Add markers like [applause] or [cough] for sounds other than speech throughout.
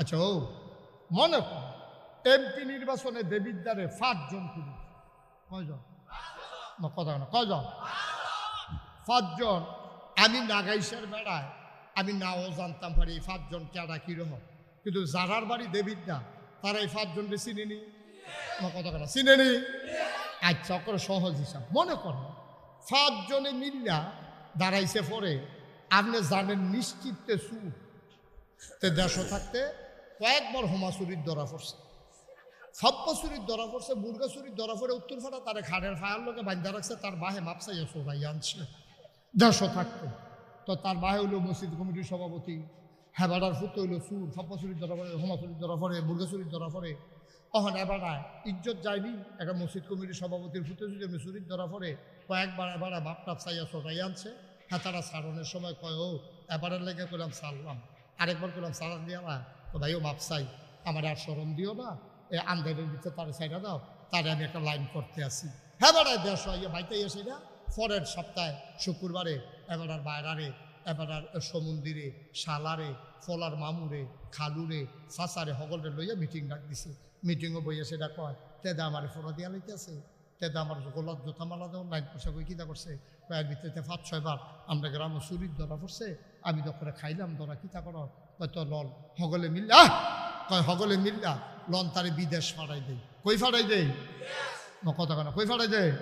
আচ্ছা ও, মনে এমপি নির্বাচনে দেবিদ্বারে পাঁচজন পুলিশ কয়জন? না, কথা না, কয়জন? পাঁচজন। আমি নাগাইশের বেড়ায়, আমি নাও জানতাম পারি এই পাঁচজন কেডা কীরকম। কিন্তু যারার বাড়ি দেবিদ্যা, তারা এই পাঁচজনকে চিনে নি, কথা কথা চিনে নি আচ্ছা করে সহজ হিসাব। মনে করো, পাঁচজনে মিল্লা দাঁড়াইছে পরে, আপনি জানেন নিশ্চিতে সুর তে দেশও থাকতে কয়েকবার হোমাচুরির ধরা পড়ছে। সব্যচুরির ধরা পড়ছে মুরগাচুরির ধরা পড়ে, উত্তর ফাটা তারে খাড়ের ফায়ার লোকে বান্ধা রাখছে, তার বাহে মাপসাইয়া সোভাই আনছে। দেশও থাকতো। তো তার বাহে হইল মসজিদ কমিটির সভাপতি, হেবাডার ফুট হইল সুর সব্যচুরির ধরা পড়ে হোমাচুরির ধরা পড়ে মুরগাচুরির ধরা পড়ে। তখন এবারায় ইজ্জত যায়নি একটা মসজিদ কমিটির সভাপতির ফুটে যদি আমি চুরির ধরা পড়ে, কয়েকবার এবারে বাপটা চাইয়া সোটাই আনছে। হ্যাঁ তারা সারণের সময় কয়, ও, এবারের লেগে করলাম সারলাম আরেকবার করলাম সারান দিয়া তো ভাই ও মাপ চাই। আমার আর স্মরণ দিও না। এ আমদানির ভিতরে তার সাইডা দাও। তারে আমি একটা লাইন করতে আসি হ্যাঁ বেড়ায় দেশ ইয়ে বাইতে এসে না? পরের সপ্তাহে, শুক্রবারে এবার আর বাইরারে এবার আর সমুন্দিরে শালারে, ফলার মামুরে, খালুরে সাসারে সকলরে লইয়া মিটিং ডাক দিছে। মিটিংও বইয়া সেটা কয় তেদা আমার ফোনা দিয়া লইতেছে। তেদা আমার গোলাপ জোতা মালা দেওয়া লাইন পয়সা কই কিতা করছে কয়ের ভিতরে পাঁচ ছয়বার আমরা গ্রাম চুরির ধরা পড়ছে, আমি দখলে খাইলাম, ধরা কিতা কর। হয়তো লল, হগলে মিল্লা! কয় হগলে মিল্লা, লন তারে বিদেশ ফাড়াই দেই। কই ফাড়াই না কথা কেন কই ফাড়াই দেয়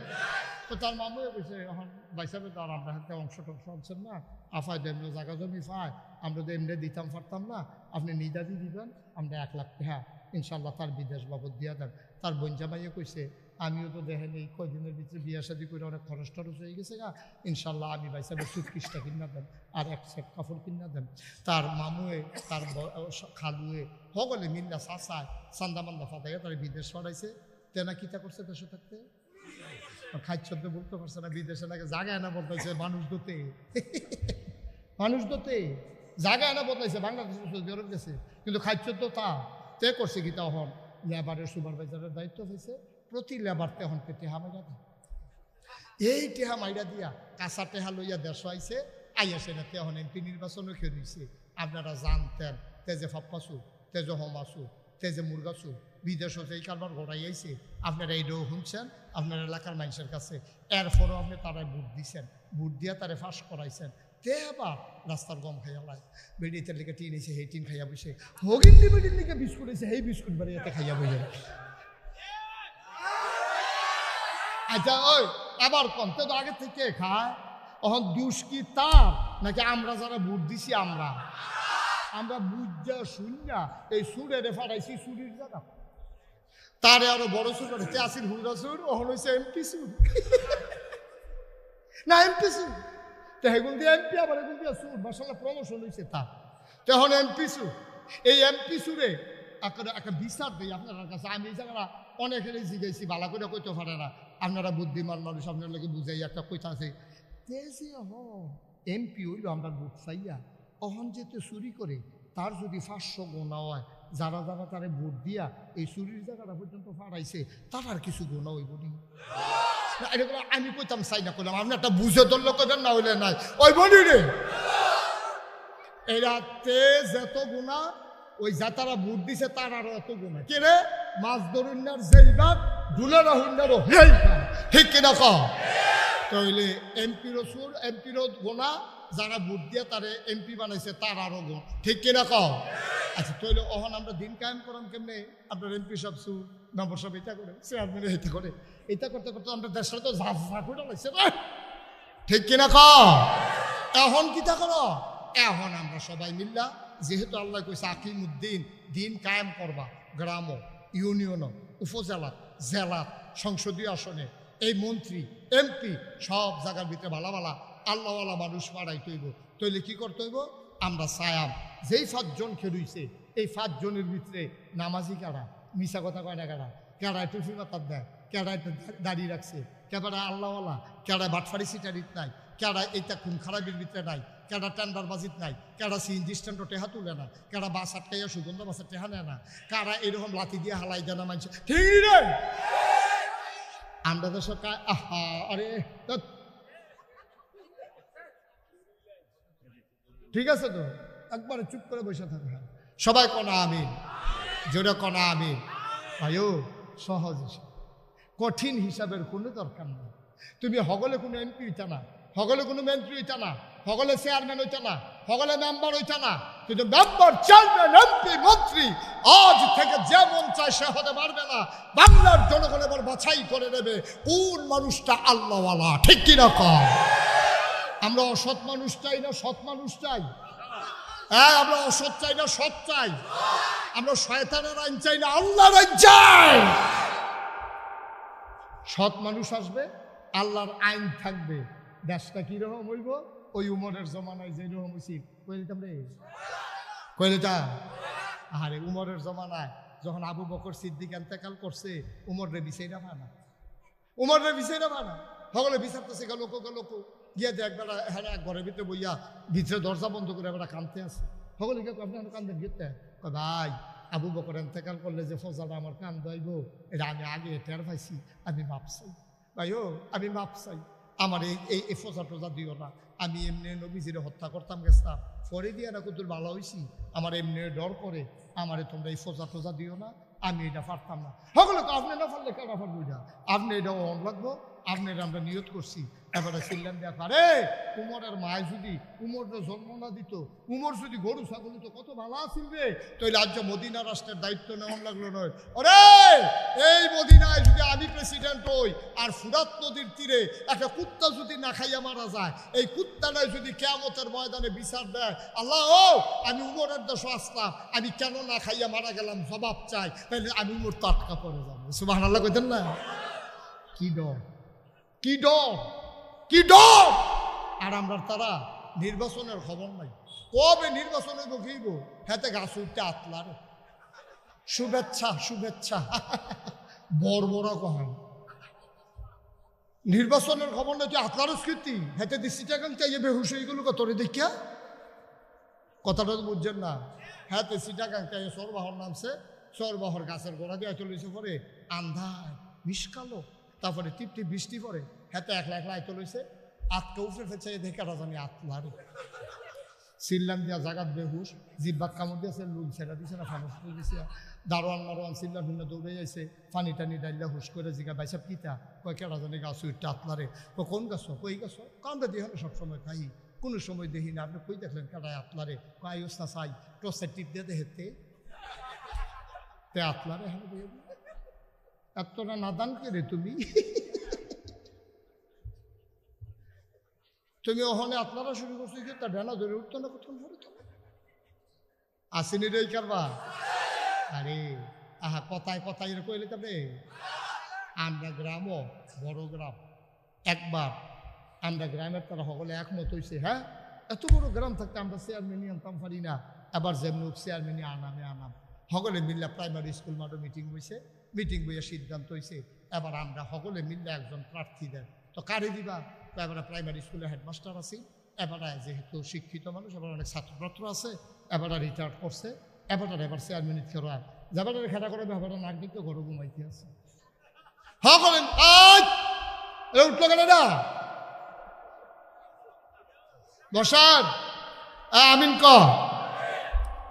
তো তার মামু কইছে, এখন বাইসাবে তো আর আমরা হাতে অংশ টংশ আনছেন না, আফায় দেন জায়গা জমি পায় আমরা তো এমনি দিতাম পারতাম না, আপনি নিদাদি দিবেন, আমরা এক লাখ টাকা ইনশাল্লাহ তার বিদেশ বাবদ দিয়া দেন। তার বঞ্জা মাইয়ে কইছে আমিও তো দেখেন এই কয়দিনের ভিতরে বিয়া শাদি করে অনেক খরচ টরচ হয়ে গেছে গা। ইনশাল্লাহ আমি বাইসাবে সুটকিসটা কিনা দেন, আর এক সেট কাপড় কিনা দেন। তার মামুয়ে, তার খালুয়ে, সকলে মিল্লা চাচায়, চান্দা মান্দা ফাটাইয়া তার বিদেশ ছড়াইছে তেনা কিতা করছে দেশে থাকতে? খাদ্য বলতে পারছে না, বিদেশে নাকি জায়গায় না বলতেছে মানুষ দোতে। মানুষ দোতে। জায়গায় না বদলাইছে, বাংলাদেশে গেছে। কিন্তু খাদ্য তো তা। তে করছে কি তখন লেবারের সুপারভাইজারের দায়িত্ব হয়েছে প্রতি লেবার তেহন পে টেহা মাইরা দেয় এই টেহা মাইরা দিয়া কাঁচা টেহা লইয়া দেশ আইছে, আইয়া সেটা তেহন এমপি নির্বাচনও খেয়েছে আপনারা জানতেন তেজে ফাপ্পাসু তেজে হমাসু তেজে মুরগাসু বিদেশ হতে এই কারবার গড়াই আইছে, আপনারা এইটাও শুনছেন, আপনার এলাকার মানুষের কাছে। এরপরও আপনি তারা ভোট দিছেন, ভোট দিয়া তারে ফাঁস করাইছেন। তে আবার রাস্তার গম খাইয়া লাই বেড়িতে লিখে টিন এসে সেই টিন খাইয়া বসে। হগিন্দি বেড়ির লিখে বিস্কুট এসে সেই বিস্কুট বেড়িয়াতে খাইয়া বসে আচ্ছা ওই, আবার কম তো আগে থেকে খায়। তখন দুষ কি তার? নাকি আমরা যারা ভোট দিছি আমরা? আমরা বুঝা শুননা এই সুরে রে ফাটাইছি সুরির জায়গা। তারে আরও বড় সুর হচ্ছে আসির হুজরা সুর ওহন হয়েছে এমপি সুর। না, এমপি সুর। তো হেগুন দিয়ে এমপি আবার হেগুন দিয়ে সুর মাসাল্লাহ প্রমোশন হয়েছে তা তখন এমপি সুর। এই এমপি সুরে একটা একটা বিচার দিই আপনার কাছে। আমি এই জায়গাটা অনেকের জিজ্ঞেসি ভালো করে কইতে পারে না। আপনারা বুদ্ধিমান মানুষ, আপনার লোকে বুঝাই, একটা কইতা আছে। তেজি হ এমপি হইল আমরা বুট চাইয়া, অহন যেতে চুরি করে, তার যদি পাঁচশো গোনা হয়, যারা যারা তারে ভোট দিয়া এই চুরির জায়গাটা পর্যন্ত ফাড়াইছে তার আর কিছু গোনা হইব নি। আমি কইতাম, চাই না করলাম আপনি একটা বুঝে ধরলে কইবেন, না হইলে নাই। ওই বলি রে? এরা তেজ এত গুণা, ওই যা তারা ভোট দিছে, তার আরও এত গুণা। কে রে? মাছ ধরুন্নার যেই বাদ ঠিক কিনা তাহলে গোনা যারা ভোট দিয়ে তারে এমপি বানাইছে তার আরও গুণ ঠিক কিনা কম আচ্ছা তাহলে অহন আমরা দিন কায়েম করাম কেমনে? আপনার এমপি সব সুর মেম্বার সব এটা করে চেয়ারম্যান এটা করে। এটা করতে করতে আমরা দেশের তো ঝাঁপ করে লাগছে ঠিক কিনা এখন কিতা করো? এখন আমরা সবাই মিল্লা যেহেতু আল্লাহ কইছে আকিম উদ্দিন দিন কায়েম করবা গ্রাম ইউনিয়ন উপজেলা জেলা সংসদীয় আসনে এই মন্ত্রী, এমপি সব জায়গার ভিতরে ভালা ভালা আল্লাহওয়ালা মানুষ মারাই তৈব। তৈলে কি করতে হইব? আমরা সায়াম। যেই পাঁচজন খেলুইছে, এই পাঁচজনের ভিতরে নামাজি কারা? মিশা কথা কয় না কারা? কেডায় টুফি মাতার দেয়? কেডায় দাঁড়িয়ে রাখছে? কেডায় আল্লাহওয়ালা? কেডায় বাটফারি সিটারিত নাই? কেডা এইটা খুন খারাপের ভিতরে নাই? কেডা টেন্ডার বাজিত নাই, কেডা সিএনজি স্ট্যান্ডও টেহা তুলে না, কেডা বাস আটকাইয়া সুগন্ধ বাসের টেহা নেয় না, কারা এরকম লাথি দিয়ে হালাই দেয় না মানুষ? ঠিক রে? আমরা তো সকাল, আহা, আরে ঠিক আছে তো? একবারে চুপ করে বসে থাকা সবাই কনা আমিন। জোরে কনা আমিন। ভাইও, সহজ কঠিন হিসাবের কোনো দরকার নেই। তুমি হগলে কোনো এমপি হইতা না, হগলে কোনো মন্ত্রী হইতা না। হগলে চেয়ারম্যান হইতা না হগলে মেম্বার হইতা না, কিন্তু মেম্বার চেয়ারম্যান এমপি মন্ত্রী, আজ থেকে যেমন চায় সে হতে পারবে না। বাংলার জনগণ এবার বাছাই করে নেবে, কোন মানুষটা আল্লাহওয়ালা, ঠিক কিনা কম? আমরা অসৎ মানুষ চাই না, সৎ মানুষ চাই? হ্যাঁ আমরা অসৎ চাই না, সৎ চাই? আমরা শয়তানের আইন চাই না, আল্লাহর আইন চাই? সৎ মানুষ আসবে, আল্লাহর আইন থাকবে। দেশটা কীরকম হইব? ওই উমরের জমানায় যে রকম কই দিতাম রে দিতাম আরে উমরের জমানায় যখন আবু বকর সিদ্দিক এন্তেকাল করছে উমর রে বিষয়টা ভানা উমর রে বিষয়টা ভানা সকলে বিচারতেছে গেল লোক গেল লোক। গিয়ে দেখ বেড়া হ্যাঁ ঘরের ভিতরে বইয়া ভিতরে দরজা বন্ধ করে বেড়া কানতে আছে। সকলে কে আপনার কান্দে গিয়ে ভাই, আবু বকর এন্তেকাল করলে যে ফজাটা আমার কান দইব এটা আমি আগে টের পাইছি, আমি মাপ চাই। ভাই, ও, আমি মাপ চাই। আমার এই এই টোজা দিও না। আমি এমনি নবীজিরে হত্যা করতাম গেছতাম পরে দিয়ে না কুতুর ভালো হয়েছি আমার এমনি ডর করে। আমারে তোমরা এই ফজা টজা দিও না। আমি এটা পারতাম না। তো আপনি না পারলে কেন পারব এটা? আপনি এটা অন লাগবো? আপনি এটা আমরা নিয়ত করছি। এবারে সিল্লান দেয়া আরে উমরের মায় যদি উমরের জন্ম না দিত, উমর যদি গরু ছাগল তো কত ভালো আছিল রে। তো রাজ্য মদিনা রাষ্ট্রের দায়িত্ব নেওয়ার লাগল নয়। ওরে এই মদিনায় যদি আমি প্রেসিডেন্ট হই আর ফুরাত নদীর তীরে একটা কুত্তা যদি না খাইয়া মারা যায়, এই কুত্তাটাই যদি কেয়ামতের ময়দানে বিচার দেয়, আল্লাহ ও, আমি উমরের দেশ আসলাম, আমি কেন না খাইয়া মারা গেলাম, জবাব চাই তাহলে আমি উমর টাটকা পড়ে যাব। সুবাহ আল্লাহ কইতেন না? কি ডর। কি ডর কি ডর আর আমরা তারা নির্বাচনের খবর নাই। কবে নির্বাচন হইব কিব হাতে গাছ উঠতে আতলার শুভেচ্ছা শুভেচ্ছা। বড় বড় কহান নির্বাচনের খবর নাই, তুই আতলার স্কৃতি হাতে দিচ্ছি টাকান চাইয়ে বেহুশ হয়ে গেল তোরে দেখিয়া? কথাটা তো বুঝছেন না। হ্যাঁ তো সিটাগাং চাইয়ে সরবাহর নামছে, সরবাহর গাছের গোড়া দিয়ে চলেছে পরে। আন্ধার মিসকালো তারপরে টিপটি বৃষ্টি পরে হাতে একলা একলা আইতে লইছে আতকে উফরে ফেলছে দেখে রাজানি আতলারে সিল্লাম দিয়া জাগাত বেহুশ জিব্বাত কামড় দিয়েছে, লুল ছেড়া দিছে না, ফানুস দিছে। দারোয়ান মারোয়ান সিল্লা ভিন্ন দৌড়ে যাইছে পানি টানি ডাইলা হুশ করে জিগা বাইসা কিতা, কয় কেডা জানি গাছ উঠতে আতলারে কয়, কোন গাছ কই গাছ কান্দা দিয়ে সবসময় খাই, কোনো সময় দেখি না। আপনি কই দেখলেন কেডায় আতলারে কয় না চাই টসের টিপ দিয়ে দেখতে তে আতলারে হ্যাঁ এতটা নাদান কে তুমি? তুমি ওখানে আপনারা শুরু করছ কি তা ডানা ধরে উঠতো না কোথাও ধরে তো? আসেনি রে কারবা আরে, আহা, কথায় কথায় এরকম কইলে তবে? আমরা গ্রামও বড় গ্রাম। একবার আমরা গ্রামের তারা সকলে একমত হয়েছে হ্যাঁ? এত বড় গ্রাম থাকতে আমরা চেয়ারম্যানই আনতাম পারি না। আবার যেমন চেয়ারম্যানই আনামে আনাম। সকলে মিল্লা প্রাইমারি স্কুল মাঠে মিটিং হয়েছে মিটিং বইয়ে সিদ্ধান্ত হয়েছে এবার আমরা সকলে মিললে একজন প্রার্থী দেন তো কারে দিবা? তো এবার প্রাইমারি স্কুলে হেডমাস্টার আছি। এবার যেহেতু শিক্ষিত মানুষ এবার অনেক ছাত্রছাত্র আছে এবার রিটায়ার্ড করছে। এবার এবার চেয়ারম্যান খেলা যাবার খেলা করে এবার দিকে ঘরে ঘুমাইতে আছে। হ্যাঁ আজ উঠল না? বসান। আ, আমিন ক।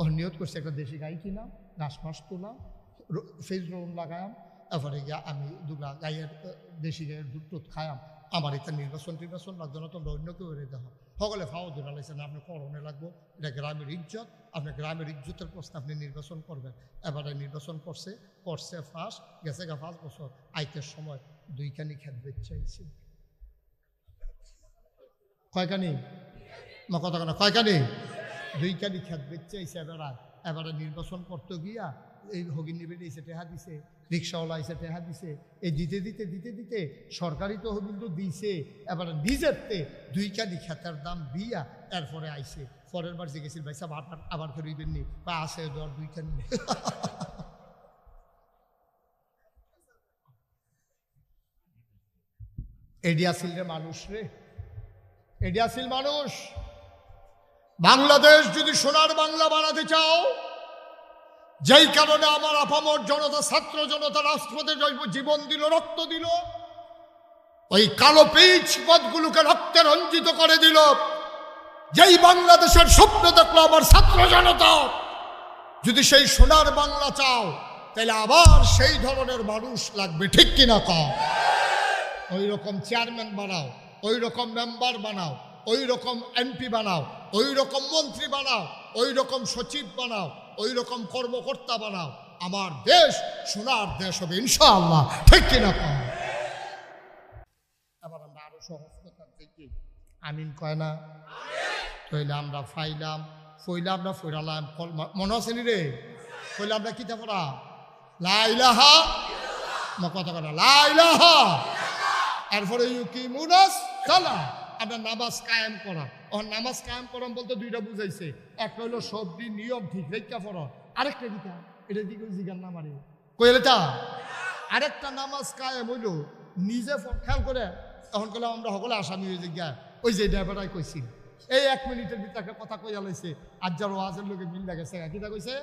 ও নিয়ত করছে একটা দেশি গাই কিনাম, ঘাস মাস তুলাম ফেস রোন লাগায়াম, এরপরে গিয়া আমি দুগা গাইয়ের দেশি গাইয়ের দুধ টুধ খায়াম। আমার এটা নির্বাচন টির্বাচন না তোমরা অন্য কেউ রেখে দেখো সকলে ফাও ধরে লাগছে না আপনি করণে লাগবো, এটা গ্রামের ইজ্জত আপনি গ্রামের ইজ্জতের প্রশ্নে আপনি নির্বাচন করবেন। এবারে নির্বাচন করছে করছে ফার্স্ট গেছে গা পাঁচ বছর। আইতের সময় দুইখানি খেত বেচাইছে কয়খানি? কথা কয়খানি? দুইখানি খেত বেচাইছে এবারে এবারে নির্বাচন করতে গিয়া এই হগিনী বেরিয়ে এসে টেহা দিছে, রিক্সাওয়ালা এসে টেহা দিছে। এই দিতে দিতে দিতে দিতে সরকারি তহবিল তো দিছে, এবারে নিজেরতে দুই কানি খেতার দাম দিয়া এরপরে আইছে। পরের বার জিজ্ঞেসিল ভাই সাহেব আবার আবার করে দিবেন নি। বা আছে দর দুইখান নি। এডি রে মানুষ রে। এডি আসিল মানুষ। বাংলাদেশ যদি সোনার বাংলা বানাতে চাও, যেই কারণে আমার আপামর জনতা, ছাত্র জনতা, রাষ্ট্রপতি জীবন দিল, রক্ত দিল, ওই কালো পিচ পদগুলোকে রক্তে রঞ্জিত করে দিল। যেই বাংলাদেশের স্বপ্ন দেখল আমার ছাত্র জনতা, যদি সেই সোনার বাংলা চাও, তাহলে আবার সেই ধরনের মানুষ লাগবে, ঠিক কিনা কও? ওই রকম চেয়ারম্যান বানাও ওই রকম মেম্বার বানাও। ওই রকম এমপি বানাও ওই রকম মন্ত্রী বানাও ওই রকম সচিব বানাও ওই রকম কর্মকর্তা বানাও। আমার দেশ, সোনার দেশ হবে, ইনশাআল্লাহ। ঠিক কিনা কম? আমরা আরও সহজ দেখি। আমিন কয় না? তৈলে আমরা ফাইলাম। ফইলে আমরা ফইরালাম। মনে আছে নি রে? ফইলে আমরা কিতা পড়া? লাইলাহা না, কথা কথা লাইলাহা এরপরে ইউকি মুনাস সালা আমরা নামাজ কায়েম করা। ও নামাজ কায়েম করাম বলতে দুইটা বুঝাইছে। একটা হইল সবজি, নিয়ম ঠিক রেখা পড়া। আরেকটা দিকা এটা দিকে জিগার না মারে। কইলে তা আরেকটা নামাজ কায়েম হইল, নিজে খেয়াল করে, তখন করলাম আমরা সকলে আসামি হয়ে যে গিয়া, ওই যে ড্রাইভারাই কইছি এই এক মিনিটের ভিতরে কথা কইয়া লাইছে আজ যার ওয়াজের লোকে মিল লাগেছে কিটা কইছে,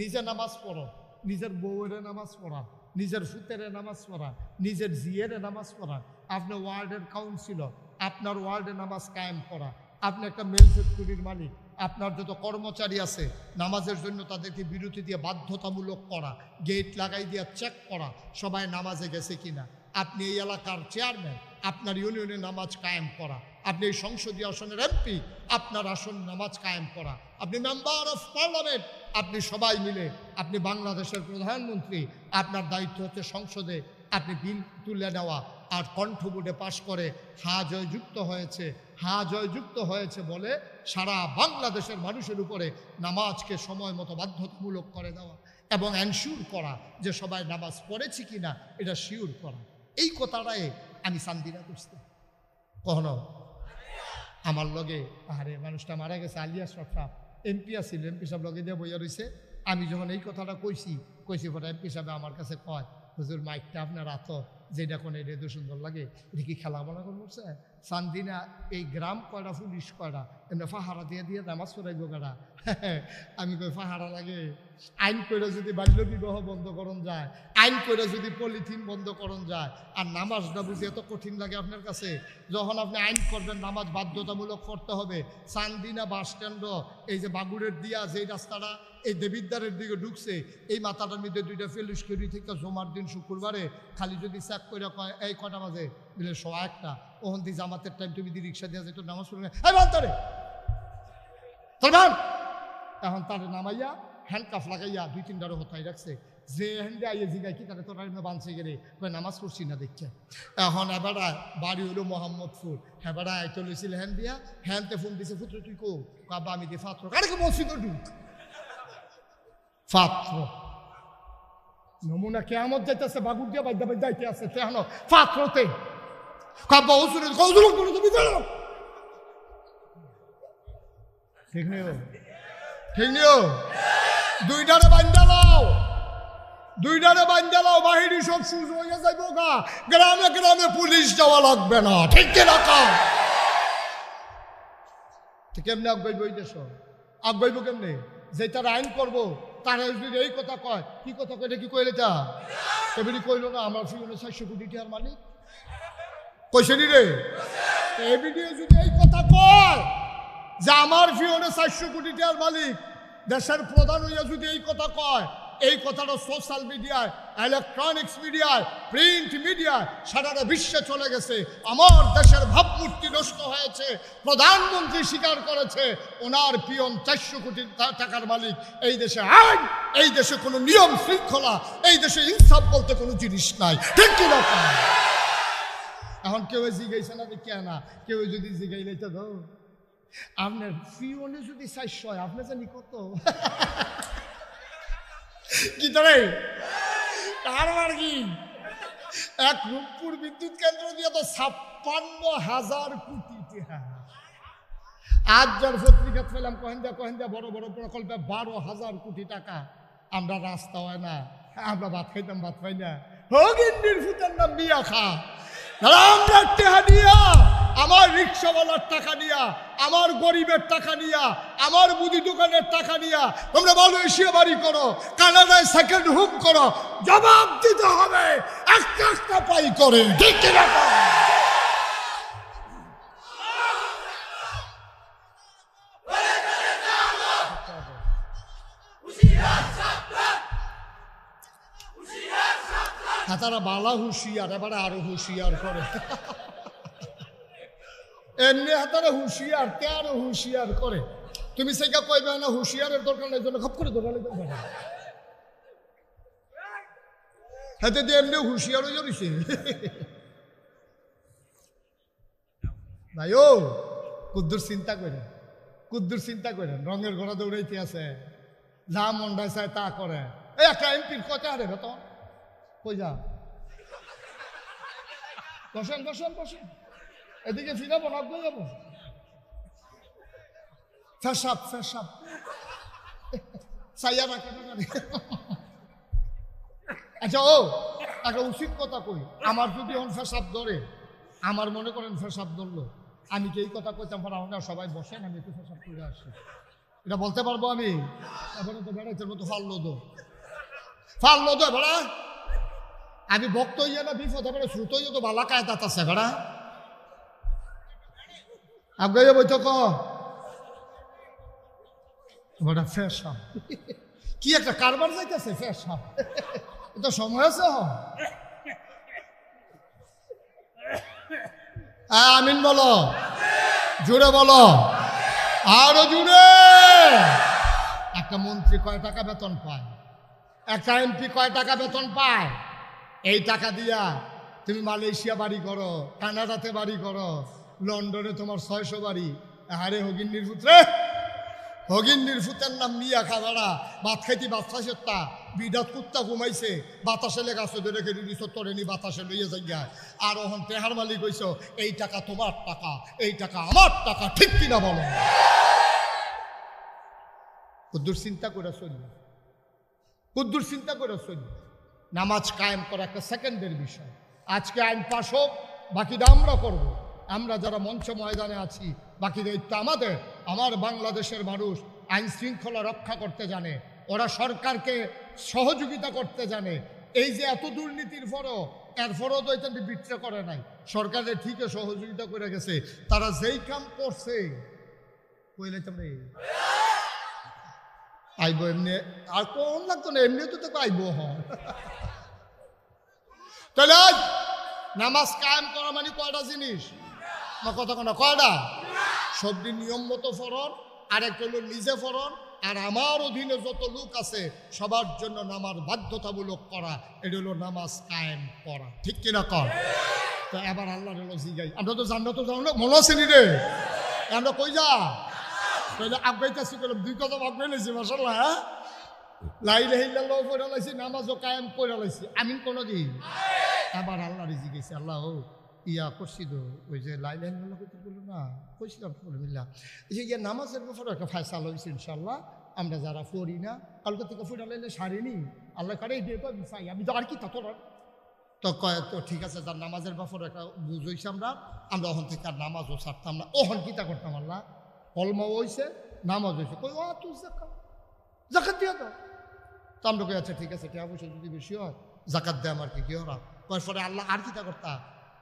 নিজে নামাজ পড়ো, নিজের বউয়ের নামাজ পড়া। নিজের ফুতেরে নামাজ পড়া, নিজের জিয়ের নামাজ পড়া আপনার ওয়ার্ল্ডের কাউন্সিলর আপনার ওয়ার্ল্ডে নামাজ কায়েম করা, আপনি একটা মেল ফ্যাক্টরির মালিক, আপনার যত কর্মচারী আছে, নামাজের জন্য তাদেরকে বিরতি দিয়ে বাধ্যতামূলক করা গেট লাগাই দিয়ে চেক করা, সবাই নামাজে গেছে কিনা। আপনি এই এলাকার চেয়ারম্যান আপনার ইউনিয়নে নামাজ কায়েম করা। আপনি এই সংসদীয় আসনের এমপি আপনার আসন নামাজ কায়েম করা। আপনি মেম্বার অফ পার্লামেন্ট আপনি সবাই মিলে, আপনি বাংলাদেশের প্রধানমন্ত্রী, আপনার দায়িত্ব হচ্ছে সংসদে আপনি বিল তুলে নেওয়া। আর কণ্ঠ কণ্ঠবোর্ডে পাশ করে হা জয়যুক্ত হয়েছে, হা জয়যুক্ত হয়েছে বলে সারা বাংলাদেশের মানুষের উপরে নামাজকে সময় মতো বাধ্যতামূলক করে দেওয়া এবং এনশিওর করা যে সবাই নামাজ পড়েছি কিনা, এটা শিওর করা। এই কথাটাই আমি সান্দিরা করছি। কখনো? আমার লগে, আরে, মানুষটা মারা গেছে, আলিয়া সরফা এমপি আছিল এমপি সাহেব লগে দিয়ে বইয়া রয়েছে আমি যখন এই কথাটা কইছি কইছি পরে এমপি সাহেব আমার কাছে কয়। হুজুর মাইকটা আপনার আত, যেটা কোন এটা তো সুন্দর লাগে, এটা কি খেলা মনে করছে চান্দিনা এই গ্রাম কয়টা পুলিশ কয়টা এমনি ফাহারা দিয়ে দিয়ে নামাজ পড়াইব কারা [laughs] আমি কই, ফাহারা লাগে? আইন করে যদি বাল্য বিবাহ বন্ধ করণ যায়, আইন করে যদি পলিথিন বন্ধ করণ যায়, আর নামাজটা বুঝি এত কঠিন লাগে আপনার কাছে? যখন আপনি আইন করবেন, নামাজ বাধ্যতামূলক করতে হবে। চান্দিনা বাস স্ট্যান্ড এই যে বাগুড়ের দিয়া যেই রাস্তাটা এই দেবিদ্বারের দিকে ঢুকছে, এই মাথাটার মধ্যে দুইটা ফেলুস করি থেকে জমার দিন শুক্রবারে খালি যদি চেক করে কয়, এই কটা বাজে? বলে, সোয়া একটা। ওখান থেকে জামাতের টাইম তুমি যদি রিক্সা দিয়ে যেত নামাজ পড়বে এই বান্তরে তোর! বান! এখন তার নামাইয়া হ্যান্ডকাফ লাগাইয়া দুই তিনটারও হতাই রাখছে। যে হ্যান্ডে আইয়ে জিগাই কি তারা, তোর এমনি বানছে গেলে কই নামাজ পড়ছি না দেখছে। এখন এবারা বাড়ি হলো মোহাম্মদপুর। হেবারা আইতে লইছিল হ্যান্ড দিয়া হ্যান্ডতে ফোন দিছে পুত্র তুই কো কাবা আমি দি ফাত্র কারে মসজিদ ঢুক। ফাত্র নমুনা কেমন যাইতেছে বাগুর দিয়া বাইদা বাইদা যাইতে আছে তেহন ফাত্রতে কাবা ওসুরে কৌজুলক করে তুমি জানো ঠিক নেই ঠিক নিও। দুইটারে বান্ধালাও দুইটারে বান্ধালাও বাহিনী সব সুজ হয়ে যাইব গা। গ্রামে গ্রামে পুলিশ যাওয়া লাগবে না। ঠিক কি রাখা কেমনে আগাইব এই দেশ? আগাইব কেমনে? যে তার আইন করব, তারা যদি এই কথা কয়, কি কথা কয়, এটা কি কইলে তা? এবারে কইল না, আমার ফিরে চারশো কোটি টাকার মালিক। কইসেনি রে? এমনিও যদি এই কথা কয় যে আমার ফিওনে চারশো কোটি টাকার মালিক, দেশের প্রধান হইয়া যদি এই কথা কয় এই কথাটা সোশ্যাল মিডিয়ায় ইলেকট্রনিক্স মিডিয়ায় প্রিন্ট মিডিয়ায় সারা বিশ্বে চলে গেছে। আমার দেশের ভাবমূর্তি নষ্ট হয়েছে, প্রধানমন্ত্রী স্বীকার করেছে, ওনার পিয়ন চারশো কোটি টাকার মালিক। এই দেশে আইন, এই দেশে কোনো নিয়ম শৃঙ্খলা, এই দেশে ইনসাফ বলতে কোনো জিনিস নাই। ঠিক কি এখন কেউ জিগাইছে না দেখি না কেউ যদি জিগাইলে তো আপনার ফিওনে যদি চারশো আপনি জানি কত? কি তারে কারবার কি? এক রূপপুর বিদ্যুৎ কেন্দ্র দিয়ে তো ছাপ্পান্ন হাজার কোটি আজ যার পত্রিকা পেলাম কহেন্দা কহেন্দা বড় বড় প্রকল্পে বারো হাজার কোটি টাকা। আমরা রাস্তা হয় না, আমরা ভাত খাইতাম, ভাত পাই না। হগিন্দির ফুতের নাম বিয়া খা। আমরা টাকা দিয়া আমার রিক্সাওয়ালার টাকা নিয়া, আমার গরিবের টাকা নিয়া, আমার মুদি দোকানের টাকা নিয়া, তোমরা মালয়েশিয়া বাড়ি করো, কানাডায় সেকেন্ড হোম করো, জবাব দিতে হবে, একটা একটা পাই করে, ঠিক কিনা? হ্যাঁ তারা বালা হুঁশিয়ার, এবারে আরও হুঁশিয়ার করে। এমনি হাতারা হুঁশিয়ার তে হুঁশিয়ার করে। তুমি সেইটা কইবে না, হুঁশিয়ারের দরকার নেই, জন্য খপ করে দোকানে দেবে হাতে দিয়ে এমনি হুঁশিয়ার যাচ্ছে ভাই ও কুদ্দুর চিন্তা করেন, কুদ্দুর চিন্তা করেন, রঙের ঘোড়া দৌড়াইতে আছে। যা মন চায় তা করে। এই একটা এমপির কথা আরে বেতন কই যা? বসেন বসেন বসেন। এদিকে ফিরাবো না কই যাব। ফেসাব ফেসাব সাইয়া রাখে। আচ্ছা ও, একটা উচিত কথা কই। আমার যদি এখন ফেসাব ধরে, আমার মনে করেন ফেসাব ধরলো। আমি এই কথা কইতাম? পারা না সবাই বসেন, আমি একটু ফেসাব করে আসি। এটা বলতে পারব আমি? এখন তো বেড়াইতে মতো ফাললো দো ফাললো দো বেড়া। আমি ভক্ত হইয়া না, বিপদে পড়ে শ্রুত হইয়া তো বালা কায়দাত আছে, বেড়া। আগে বইতো ক বড় ফেসাব কি একটা কারবার যাইতেছে ফেসাব এটা সময় আছে আমিন বলো। জুড়ে বলো। আরও জুড়ে। একটা মন্ত্রী কয় টাকা বেতন পায়? একটা এমপি কয় টাকা বেতন পায়? এই টাকা দিয়া তুমি মালয়েশিয়া বাড়ি করো, কানাডাতে বাড়ি করো লন্ডনে তোমার ছয়শো বাড়ি। আরে হগিন নির্পুত্রে হগিন নির্পুতের নাম মিয়া খাবাড়া ভাত খাইতি বাচ্চা সেত্তা বিদাত কুত্তা ঘুমাইছে। বাতাসে লেগা চোদে রেখে দিছ তোরে নি বাতাসে লইয়ে যাইয়া আর ওহন তেহার মালিক হইছ, এই টাকা তোমার টাকা, এই টাকা আমার টাকা, ঠিক কিনা বলো? কুদ্দুর চিন্তা করে চলি। কুদ্দুর চিন্তা করে চলি। নামাজ কায়েম করা একটা সেকেন্ডের বিষয়। আজকে আইন পাশ হোক, বাকিটা আমরা করব। আমরা যারা মঞ্চ ময়দানে আছি বাকি দায়িত্ব আমাদের। আমার বাংলাদেশের মানুষ আইন শৃঙ্খলা রক্ষা করতে জানে, ওরা সরকারকে সহযোগিতা করতে জানে। এই যে এত দুর্নীতির ফরও এর ফরও তো এটা বিট্রে করে নাই। সরকারের ঠিকই সহযোগিতা করে গেছে। তারা যেই কাম করছে কইলে তোমরা? আইব এমনি, আর কোন লাগতো না এমনি তো তোকে আইব নামাজ কায়েম করা মানে কয়টা জিনিস? কথা কোনা, কয়টা? সবটি নিয়ম মতো ফরন আর একটা হলো নিজে ফরন, আর আমার অধীনে যত লোক আছে, সবার জন্য নামার বাধ্যতামূলক করা, এটা হলো নামাজ কায়েম করা। ঠিক কিনা কর তো এবার আল্লাহ হলো জিগাই। আমরা তো জানো তো জানো মনে আছে রে? আমরা কই যা? তাহলে আগাইতেছি করলাম দুই কথা আগাই লাইছি মাসাল্লাহ হ্যাঁ? লাইলে হিল্লাল্লাহ পড়ে লাইছি, নামাজও কায়েম করে লাইছি। আমিন কোনো দিন আবার আল্লাহ রিজি গেছে আল্লাহ ইয়া করছি তো ওই যে লাইলা করতে বলল না, কইছিলাম মিল্লা এই যে ইয়া নামাজের ব্যাপারে একটা ফায়সাল হয়েছে ইনশাল্লাহ আমরা যারা পড়ি না, কালকে থেকে ফুটা লাইলে সারিনি আল্লাহ কারে আমি চাই, আমি তো আর কি তা তোর? তো কয়, তো ঠিক আছে, যার নামাজের ব্যাপারে একটা বুঝ হয়েছে আমরা আমরা ওখান থেকে আর নামাজও ছাড়তাম না, ওখান কিতা করতাম আল্লাহ? কলমা হয়েছে নামাজ হয়েছে কই, ও, তুই জাকাত জাকাত দিয়ে দাও। তো আমরা কই আচ্ছা ঠিক আছে টাকা পয়সা যদি বেশি হয় জাকাত দেয় আমার কি কি ওরা পরে আল্লাহ আর কিতা করতা?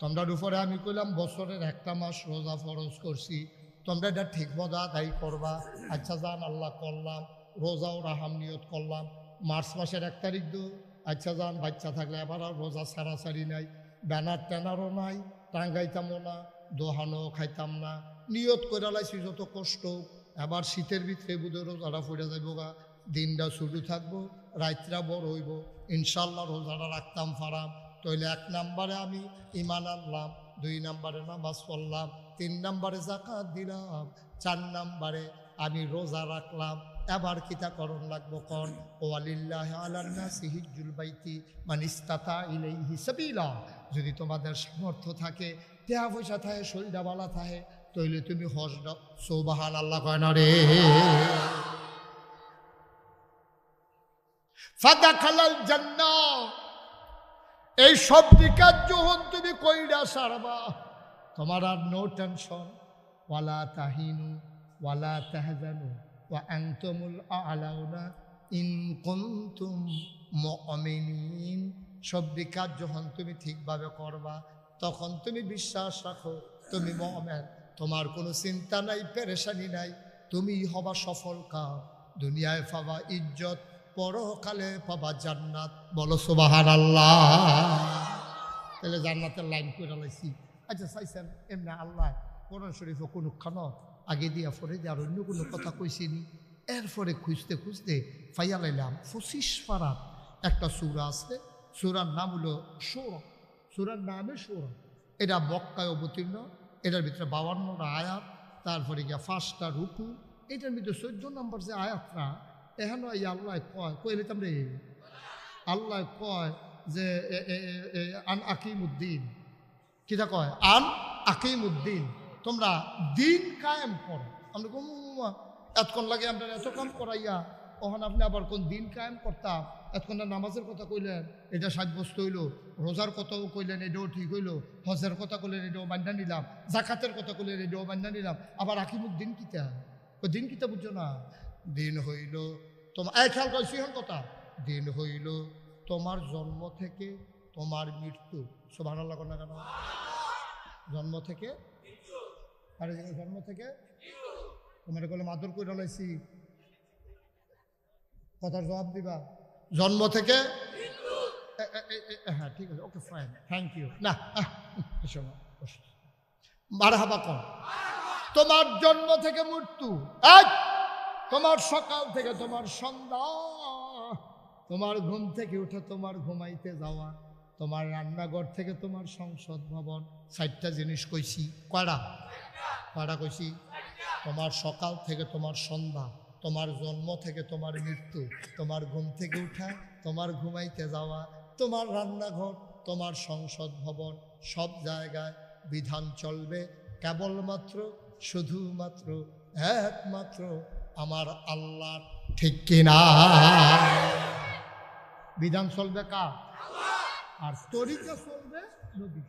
তোমরার উপরে আমি কইলাম, বছরের একটা মাস রোজা ফরজ করছি। তোমরা এটা ঠিক মতো আদায় করবা। আচ্ছা জান, আল্লাহ করলাম, রোজাও রাহাম নিয়ত করলাম। মার্চ মাসের এক তারিখ দু আচ্ছা যান বাচ্চা থাকলে আবার আর রোজা সারাসারি নাই। ব্যানার ট্যানারও নাই, টাঙ্গাইতামও না দোহানো খাইতাম না। নিয়ত করে লাইছি, যত কষ্ট এবার শীতের ভিতরে বুধের রোজাটা ফুটে যাইব গা। দিনটা শুরু থাকব রাত্রা বড় হইব। ইনশাল্লাহ রোজাটা রাখতাম ফারাম। তইলে এক নাম্বারে আমি ইমান আনলাম, দুই নাম্বারে নামাজ পড়লাম, তিন নাম্বারে জাকাত দিলাম, চার নাম্বারে আমি রোজা রাখলাম। এবার কিতা করণ লাগবো কন? ও আলিল্লাহ আলান্না সিহিজুল বাইতি মানিস্তাতা ইলাইহি সাবিলা। যদি তোমাদের সামর্থ্য থাকে দেহা পয়সা থাকে, শরীরটা বালা থাকে, তইলে তুমি হজ সৌবাহান আল্লাহ কয় রে। ফাদা খালাল জান্না এই সব দিকার যখন তুমি কইরা সারবা। তোমার আর নো টেনশন ওয়ালা তাহিনু, ওয়ালা তাহজানু, ওয়া আনতুমুল আলাউনা ইন কুনতুম মুমিনিন। সব বিকাশ যখন তুমি ঠিকভাবে করবা। তখন তুমি বিশ্বাস রাখো, তুমি মুমিন। তোমার কোনো চিন্তা নাই, পেরেশানি নাই। তুমি হবা সফল কাম। দুনিয়ায় পাবা ইজ্জত পরকালে পাবা জান্নাত। বলো সুবাহান আল্লাহ তাহলে জান্নাতের লাইন করে লাইছি। আচ্ছা চাইছেন? এমনি আল্লাহ কোরআন শরীফ কোনো খানো আগে দিয়া, পরে দিয়ে, আর অন্য কোনো কথা কইছিনি। এরপরে খুঁজতে খুঁজতে ফাইয়া লাইলাম। পঁচিশ পাড়ার একটা সুরা আছে। সুরার নাম হলো সৌরভ সুরার নামে সৌরভ এটা বক্কায় অবতীর্ণ। এটার ভিতরে বাবান্নটা আয়াত। তারপরে গিয়া ফার্স্টটা রুকু। এটার ভিতরে চোদ্দ নম্বর যে আয়াতটা এহেন এই আল্লাহ কয় কইলে তোমরা আল্লাহ কয় যে আন আকিম উদ্দিন কিটা কয় আন আকিম উদ্দিন তোমরা দিন কায়েম করো আমরা কম এতক্ষণ লাগে আমরা এত কাম করাইয়া ওখানে আপনি আবার কোন দিন কায়েম করতাম এতক্ষণ নামাজের কথা কইলেন এটা সাব্যস্ত হইল রোজার কথাও কইলেন এটাও ঠিক হইল হজের কথা কইলেন এটাও মান্যা নিলাম জাকাতের কথা কইলেন এটাও মান্যা নিলাম আবার আকিমুদ্দিন কিতা ও দিন কিতা বুঝছ না দিন হইল তোমার এই খেয়াল করছি হন কথা। দিন হইল তোমার জন্ম থেকে তোমার মৃত্যু। সোভান আল্লাহ না কেন? জন্ম থেকে আরে জন্ম থেকে তোমার কলে মাদুর করে লাইছি। কথার জবাব দিবা। জন্ম থেকে হ্যাঁ ঠিক আছে, ওকে ফাইন থ্যাংক ইউ না মার হাবা কম তোমার জন্ম থেকে মৃত্যু। এই! তোমার সকাল থেকে তোমার সন্ধ্যা। তোমার ঘুম থেকে উঠে তোমার ঘুমাইতে যাওয়া। তোমার রান্নাঘর থেকে তোমার সংসদ ভবন। চারটা জিনিস কইছি। কয়টা? কয়টা কইছি? তোমার সকাল থেকে তোমার সন্ধ্যা। তোমার জন্ম থেকে তোমার মৃত্যু। তোমার ঘুম থেকে উঠা, তোমার ঘুমাইতে যাওয়া। তোমার রান্নাঘর, তোমার সংসদ ভবন। সব জায়গায় বিধান চলবে। কেবলমাত্র, শুধুমাত্র, একমাত্র আমার আল্লাহ ঠিক কিনা? বিধান চলবে কার? আর তরিকা চলবে নবী